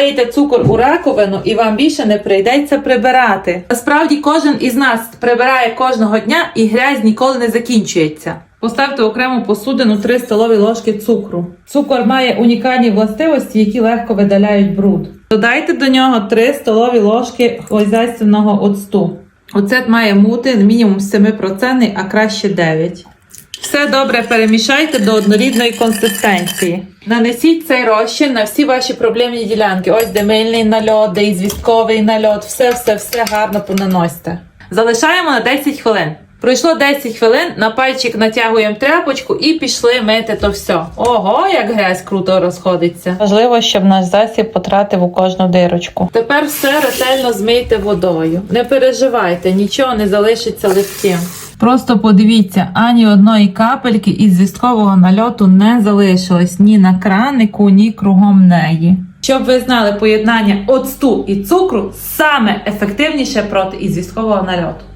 залийте цукор у раковину і вам більше не прийдеться прибирати. Насправді кожен із нас прибирає кожного дня і грязь ніколи не закінчується. Поставте окрему посудину 3 столові ложки цукру. Цукор має унікальні властивості, які легко видаляють бруд. Додайте до нього 3 столові ложки хозяйственного оцту. Оцет має бути мінімум 7%, а краще 9%. Все добре перемішайте до однорідної консистенції. Нанесіть цей розчин на всі ваші проблемні ділянки. Ось де мильний нальот, де і звістковий нальот. Все, все, все гарно понаносьте. Залишаємо на 10 хвилин. Пройшло 10 хвилин, на пальчик натягуємо тряпочку і пішли мити то все. Ого, як грязь круто розходиться. Важливо, щоб наш засіб потратив у кожну дирочку. Тепер все ретельно змийте водою. Не переживайте, нічого не залишиться липким. Просто подивіться, ані одної капельки із звісткового нальоту не залишилось ні на кранику, ні кругом неї. Щоб ви знали, поєднання оцту і цукру саме ефективніше проти ізвісткового нальоту.